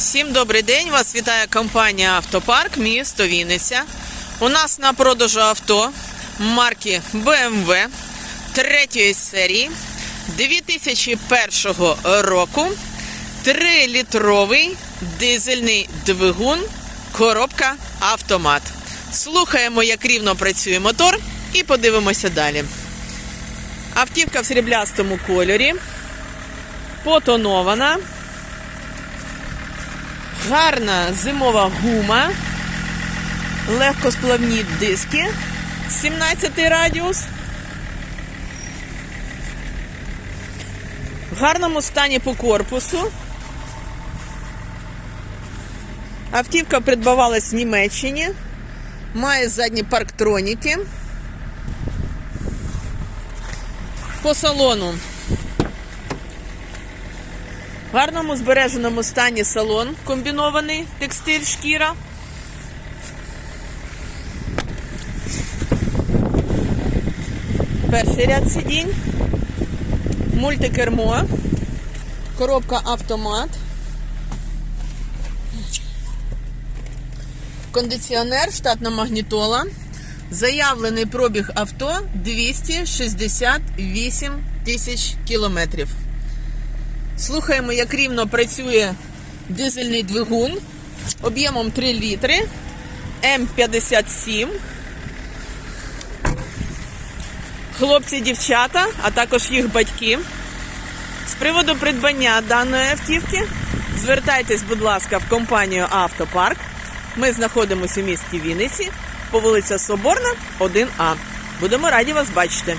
Всім добрий день! Вас вітає компанія Автопарк місто Вінниця. У нас на продажу авто марки BMW третьої серії 2001 року. 3-літровий дизельний двигун, коробка автомат. Слухаємо, як рівно працює мотор, і подивимося далі. Автівка в сріблястому кольорі, потонована. Гарна зимова гума, легкосплавні диски, 17 радіус. В гарному стані по корпусу. Автівка придбавалась в Німеччині. Має задні парктроніки. По салону в гарному збереженому стані салон комбінований текстиль шкіра. Перший ряд сидінь, мультикермо, коробка автомат, кондиціонер, штатна магнітола. Заявлений пробіг авто 268 тисяч кілометрів. Слухаємо, як рівно працює дизельний двигун об'ємом 3 літри М57. Хлопці, дівчата, а також їх батьки. З приводу придбання даної автівки звертайтесь, будь ласка, в компанію Автопарк. Ми знаходимося у місті Вінниці по вулиця Соборна, 1А. Будемо раді вас бачити.